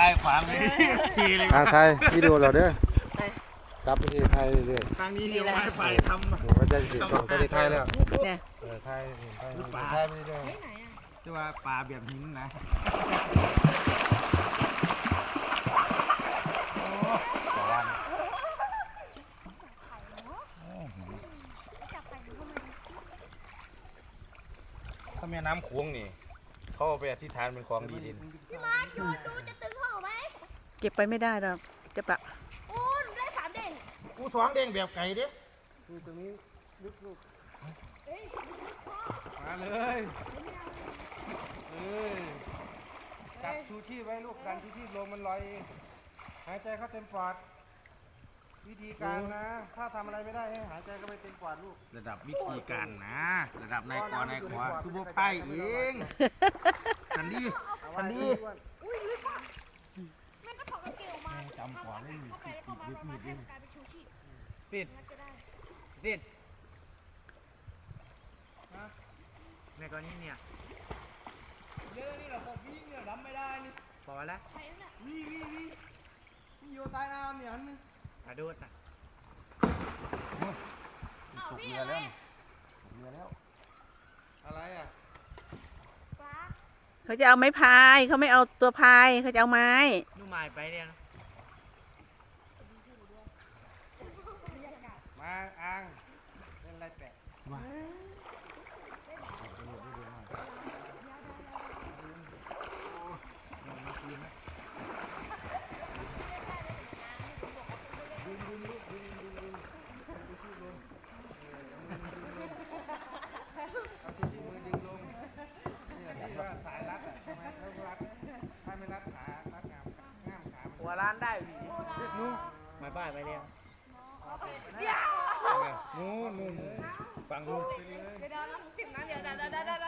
ลายขวางเลยทีเลยอ่าไทยวิดีโอเราเด้อจับไปที่ไทยเรื่อยทางนี้เดี๋ยวไวไฟทำๆผมก็จะสิส่งไปที่ไทยแล้วเนี่ยเออไทยไทยไทยไปเรื่อยจะว่าปลาแบบหินนะถ้าแม่น้ำโขงนี่เขาเอาไปอธิษฐานเป็นของดีดินพี่มาร์คดูดูจะตึง เท่าไหมเก็บไปไม่ได้หรอกจะปะโอ้หนูได้สามเด่งกูท้องเด้งแบบไก่เด้ๆคือตรงนี้ลึกลูกเฮ้ยมาเลยเอ้ยจับชูชีพไว้ลูกดันชูชีพลงมันลอยเองหายใจเข้าเต็มปอด วิธีการนะ ถ้าทำอะไรไม่ได้ให้หายใจเข้าไปเต็มปอดลูก ระดับวิธีการนะ ระดับนายกนายขวาคือพวกไพ่เองสันดีสันดีำก่อนไม่มีเข้าไปเข้ามาเข้ามาให้มันกลายเป็นชูชีพปิดมันจะได้ปิดในกรณีเนี่ยเรื่องนี้เราผมวิ่งเนี่ยทำไม่ได้นี่พอแล้วใช่แล้วน่ะนี่นี่นี่นี่อยู่ใต้น้ำเนี่ยอันนึงกระโดดนะตกเรือแล้วตกเรือแล้ว อะไรอะเขาจะเอาไม้พายเขาไม่เอาตัวพายเขาจะเอาไม้นู่นหมายไปเนี่ยนะ มันหัวร้านได้หวีนู่นหมายป้ายไปเนี่ยเดี๋ยว นู่นนู่น ฟังลูกเลย เดี๋ยวเดี๋ยวน้องสิดนะเดี๋ยวเดี๋ยวเดี๋ยว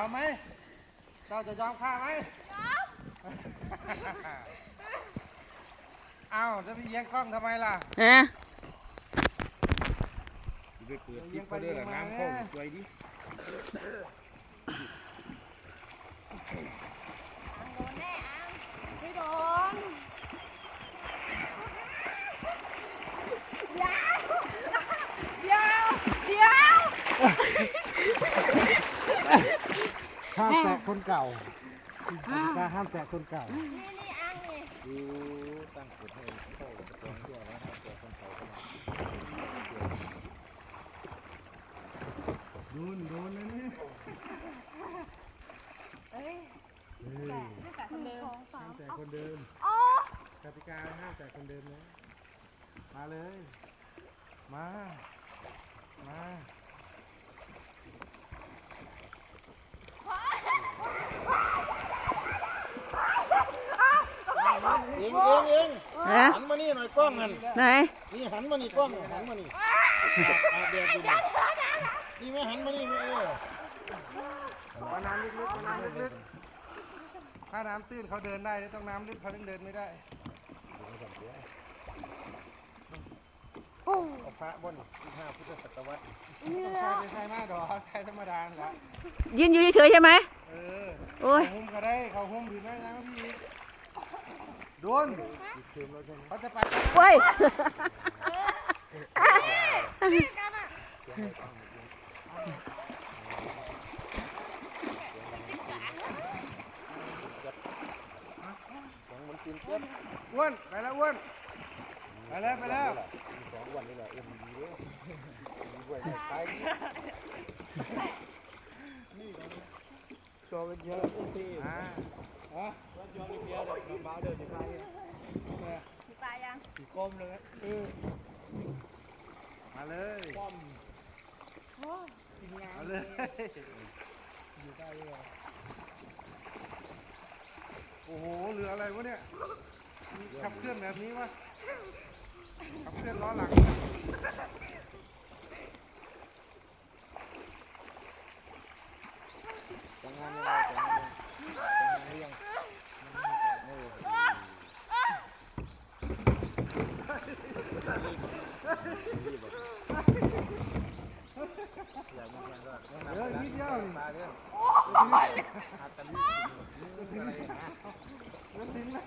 อมไหม เจ้าจะยอมข้าไหมเอ้าจะไปเอียงกล้องทำไมล่ะนะไปเปิดซิปเขาด้วยเหรอน้ำเข้าช่วยดิ อังโดนแน่อังไม่โดนเดี๋ยวเดี๋ยวเดี๋ยว ห้ามแตะ คนเก่าการห้ามแตะคนเก่าดูตั้งกฎให้เข้าตรงตัวแล้วครัตัวคนเขาเข้ามาโดนโดนเลยนี่เอ้ยแต่คนเดิมห้ามแตะคนเดิมกติกาห้ามแตะคนเดิมนะมาเลย มา มาเองเองเอง นะ หันมานี่หน่อยก ล้องมันไหนนี่หันมานี่กล้องหันมานี่อาบแดดอยู่นี่นี่ไม่หันมานี่ไม่เออเอาน้ำลึกๆเอาน้ำลึกๆถ้าน้ำตื้นเขาเดินได้แต่ต้องน้ำลึกเขาถึงเดินไม่ได้เอาพระบนที่ห้าพุทธศตวรรษต้องใช้เป็นใช้มาดอกใช้ธรรมดาแหละยืนอยู่เฉยๆใช่ไหมเออโอ้ยเขาหุ้มก็ได้เขาหุ้มหรือไม่นะพี่โดุนเขาจะไปเว้ยอ้วนไปแล้วอ้วนไปแล้วไปแล้วสองวันนี่แหละเอ็มดีเลยไปนี่จอเป็นเยอะเท่ฮะ ยน้ำบ้าเดินอยู่ไปมีปลายังตีก้มเลยเออมาเลยป้อมมาเลยอยู่ใต้เลยโอ้โหเหลืออะไรวะเนี่ยขับเคลื่อนแบบนี้วะขับเคลื่อนล้อหลังแต่งงานยังไงแต่งงานยังแต่งงานหรือยังเออ เดี๋ยวนิดเดียวนี่มาเรื่องจะถึงแล้ว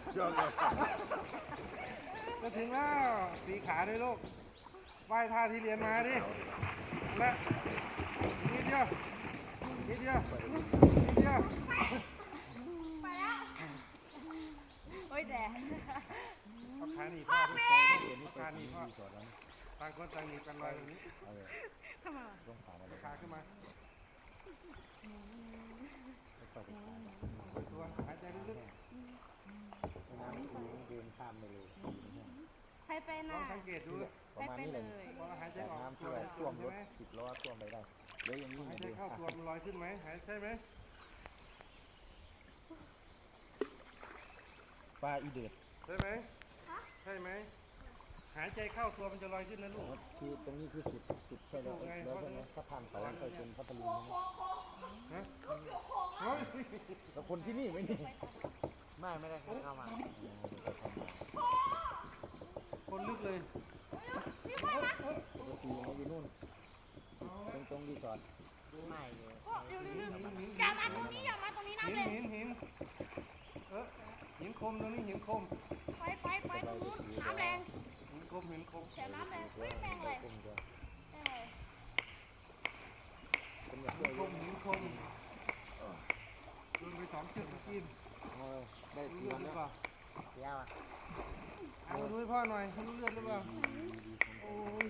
จะถึงแล้วสีขาด้วยลูกไหว้ท่าที่เรียนมาดิและนิดเดียวนิดเดียวนิดเดียว ไปแล้ว โอ้ยแดดาขาหนีพ่อด้วยเอาขาหนีพ่อต่างคนต่างหนีกันไว้ตรงนี้ทำไมเองขามาขาขึ้นมาตัวหายใจลึกๆน้ำเดินข้ามไปเลยใครเป็นๆลองสังเกตดูประมาณนี้เลยพอหายใจออกน้ำตัท่ววมท่ววมรถสิบล้อท่วมไปได้เดี๋ยวอย่างนี้หายใจเข้าตัวมันลอยขึ้นไหมหายใช่ไหมปลาอีเดือดใช่ไหม ใช่ไหม หายใจเข้าตัวมันจะลอยขึ้นนะลูก คือตรงนี้คือสุดสุดใช่แล้วแล้วใช่ไหมถ้าผ่านไปแล้วไปเป็นพัทลุงฮะเฮ้ยแล้วคนที่นี่ไหมนี่ไม่ไม่ได้เข้ามาคนลึกเลยปกติมันอยู่นู่นตรงตรงรีสอร์ทไม่เลยเร็วๆอย่ามาตรงนี้อย่ามาตรงนี้หินน้ำแรงหินหินเออหินคมตรงนี้หินคม ไปไปตรงนู้นน้ำแรงหินคมหินคมเสียน้ำแรงเฮ้ยแรงเลยกลมจะแรงเลยเป็นแบบหินคมหินคมโดนไปสองเชือกเมื่อกี้ได้เรื่องแล้หรือเปล่าเสียว่ะเอาดูให้พ่อหน่อยรู้เรื่องหรือเปล่าโอ้ย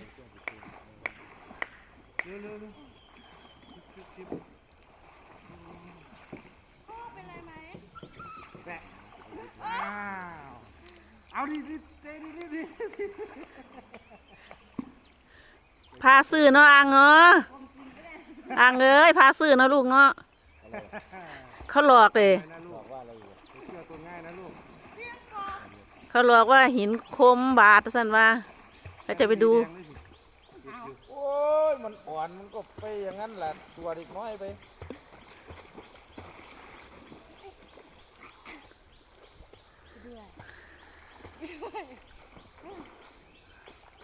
เร็วเร็วเร็วจิ๊บจิ๊บจิ๊บ พ่อเป็นไรไหม แตะอ้าวเอา ดิดิเตดิดิดิพาซื้อเนาะอ่างเนาะอ่างเอ้ยพาซื้อเนาะลูกเนาะเขาหลอกเลยเขาหลอกว่าหินคมบาดท่านว่าเขาจะไปดูโอ้ยมันอ่อนมันก็ไปอย่างนั้นแหละตัวเด็กน้อยไป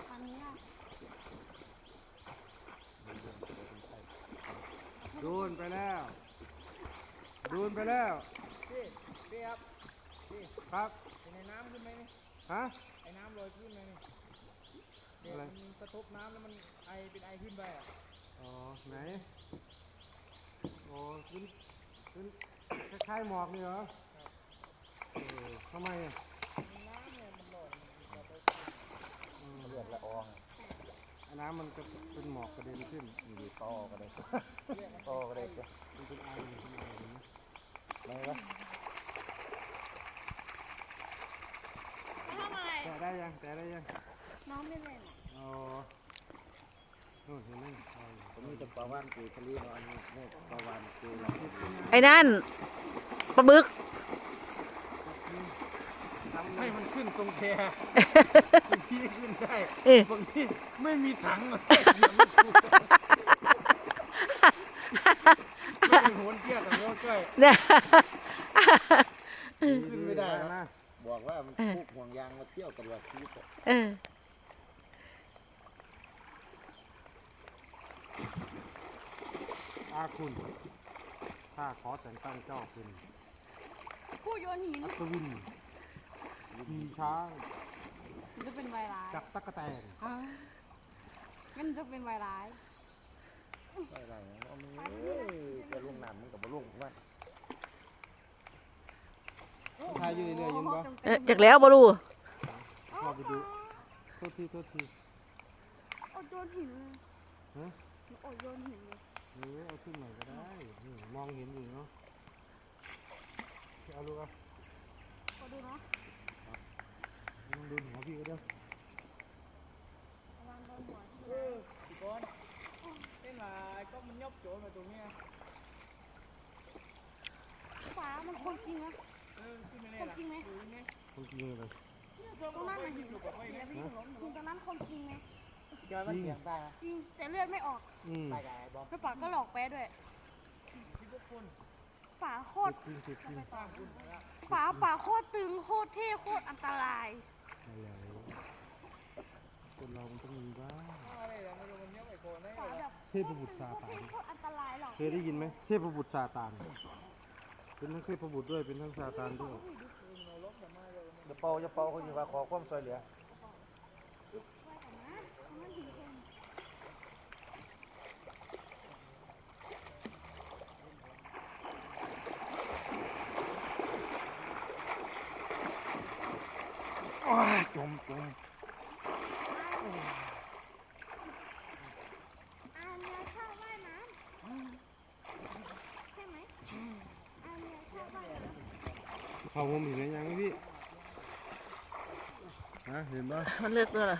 อันนี้อะ โดน ไปแล้วโดนไปแล้วพี่พี่ครับพี่ครับเป็นไอ้น้ำขึ้นไหมนี่ฮะไอ้น้ำลอยขึ้นไหมนี่เด็กอะไร มันกระทบน้ำแล้วมันไอเป็นไอขึ้นไปอะอ๋อไหนโอ้ขึ้นขึ้นคล้ายๆหมอกนี่เหรอเออทำไมอะน้ำเนี่ยมันลอยอืมเลือดละอองไอ้ น้ำมันก็เป็นหมอกกระเด็นขึ้นอยู่ดีต่อก็ได้ต่อก็ได้จ้ะมันเป็นไอมันเป็นไอเห็นไหมไหนวะมาทำอะไรแตะได้ยังแตะได้ยังน้องไม่เล่นอะอ๋อนู่นเห็นไหมไอผมมีแต่ปลาวานเกยทะเลเนาะอันนี้นี่ปลาวานเกยไอ้นั่นปลาบึก ให้มัน ขึ้นตรงแพบางทีขึ้นได้เอ๊ะบางทีไม่มีถังเลยไม่มีโหนเกี้ยกับโน้ก้อยเนี่ยขึ้นไม่ได้นะนะบอกว่ามันพูกห่วงยางมาเที่ยวตลอดชีวิตอะเอออาคุณข้าขอแต่งตั้งเจ้าเป็นผู้โยนหินอัศวิน ขี่ช้างมันจะเป็นไวรัสจับตะกะแตนอ่างั้นจะเป็นไวรัสไม่ไรนะเอามือเอ้ยจะลงน้ำมันกับบลุ่งว่าทายอยู่เรื่อยๆยินบ่เออจากแล้วบ่รู้พอไปดูโทษทีโทษทีอดโยนหินเลยฮะอดโยนหินเลยเออเอาขึ้นหน่อยก็ได้นี่มองเห็นอยู่เนาะเอาลูกเอาขอดูเนาะ โดนหัวพี่ก็ได้เออพี่ก้อนนี่มาก็มันยกโจมาตรงนี้ป่ามันคนจริงนะเคนล่จริงไหมดูนี่เขายิงเลยตรงนั้นมันอพี่คตรงนั้นคนจริงไหมย้อยมันเสียงตายนะจริงแต่เลือดไม่ออกอืายไอ้บอมไล้ปากก็หลอกแปะด้วยป่าโคตรป่าป่าโคตรตึงโคตรเท่โคตรอันตราย คนเรามันต้องมีบ้างป่าแบบเทพบุตรซาตานโคตรอันตรายหรอกเคยได้ยินไหมเทพบุตรซาตานเป็นทั้งเทพบุตรด้วยเป็นทั้งซาตานด้วยจะเป่าจะเป่าเขาอยู่ว่าขอความช่วยเหลือ จมจม อาเนียชอบว่ายน้ำใช่ไหมอาเนียชอบว่ายน้ำ เขาผมเห็นยังไหมพี่ฮะเห็นปะมันเลือกด้วยเหรอ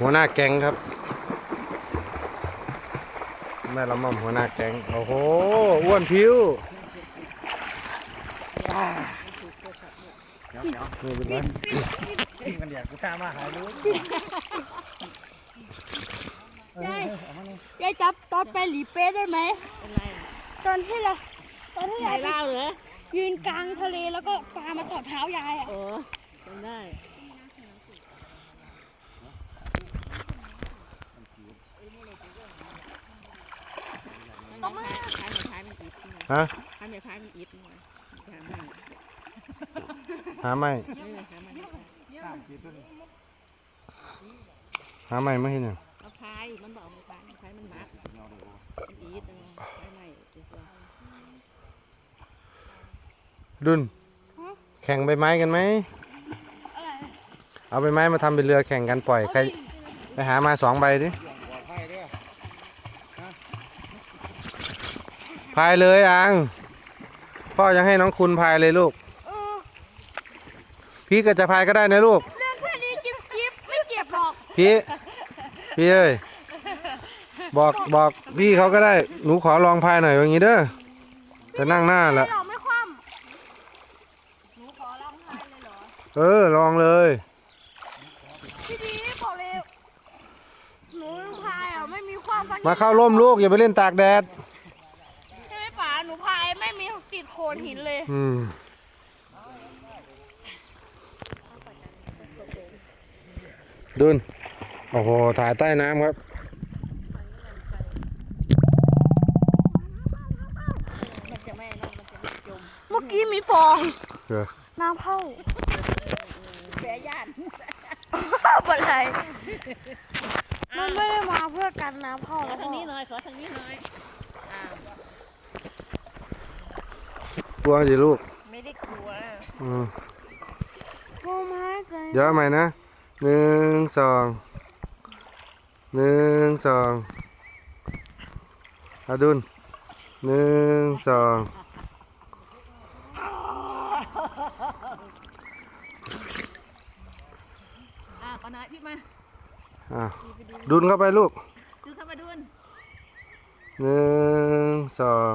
หัวหน้าแก๊งครับ แม่ละม่อมหัวหน้าแก๊งโอ้โหอ้วนพิ้วนี่เป็นไงทิ้งกันเดี๋ยวกูตามมาหาลูก ยาย ยายจับตอนไปหลีเป้ได้ไหมเป็นไรตอนที่เราตอนที่ไหนยายเล่าเหรอยืนกลางทะเลแล้วก็ปลามาตอดเท้ายายอะโอ้จำได้ต่อมาท้ายไม่ท้ายมันอิดฮะท้ายไม่ท้ายมันอิดหน่อยท้ายมันหาไม่เออท้ายมันหาไม่ไม่เห็นยังเอาท้ายมันบอกมันท้ายท้ายมันมัดมันอิดเออท้ายไม่ตัว ดุนแข่งใบไม้กันไหมอะไรเอาใบไม้มาทำเป็นเรือแข่งกันปล่อยใครไปหามาสองใบดิพายเลยอังพ่อยังให้น้องคุณพายเลยลูกเออพี่ก็จะพายก็ได้นะลูกเรื่องแค่นี้จิ๊บจิ๊บไม่เจ็บหรอกพี่พี่เอ้ยบอกบอกพี่เขาก็ได้หนูขอลองพายหน่อยอย่างนี้เด้อจะนั่งหน้าแหละ ไม่หรอกไม่คว่ำหนูขอลองทาย เลยเหรอเออ ลองเลย พี่ดีบอกเลยหนูพายอะไม่มีความฟันมาเข้าร่มลูก อย่าไปเล่นตากแดด ใช่ไหมป๋าหนูพายไม่มีติดโขดหินเลย อืม ดุนโอ้โห ถ่ายใต้น้ำครับมันจะไม่นั่นมันจะไม่จมเมื่อกี้มีฟอง เออ น้ำเข้า แปรย่านอะไรมันไม่ได้มาเพื่อกันน้ำเข้าขอแล้วทางนี้หน่อยขอทางนี้หน่อยอ้าวกลัวสิลูก ไม่ได้กลัวอืมพอไม้ใจเดี๋ยวเอาใหม่นะหนึ่งสองหนึ่งสองอาดุนหนึ่งสอง อ่าปะน้อยพี่ มาอะดุนเข้าไปลูกดูเข้ามาดุนหนึ่งสอง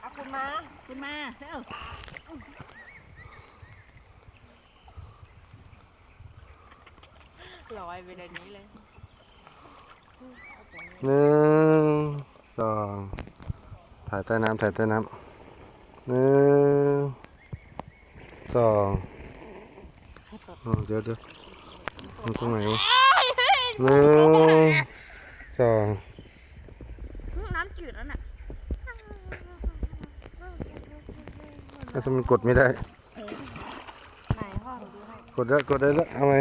เอาคุณมาคุณมาเร็วลอยไปเลยนี้เลยหนึ่งสองถ่ายใต้น้ำถ่ายใต้น้ำหนึ่งสองอ๋อ เดี๋ยวเดี๋ยวมันตรงไหนวะหนึ่งสองน้ำจืดแล้วน่ะถ้ามันกดไม่ได้ไหนพ่อหนูดูให้กดได้กดได้แล้วเอาไหม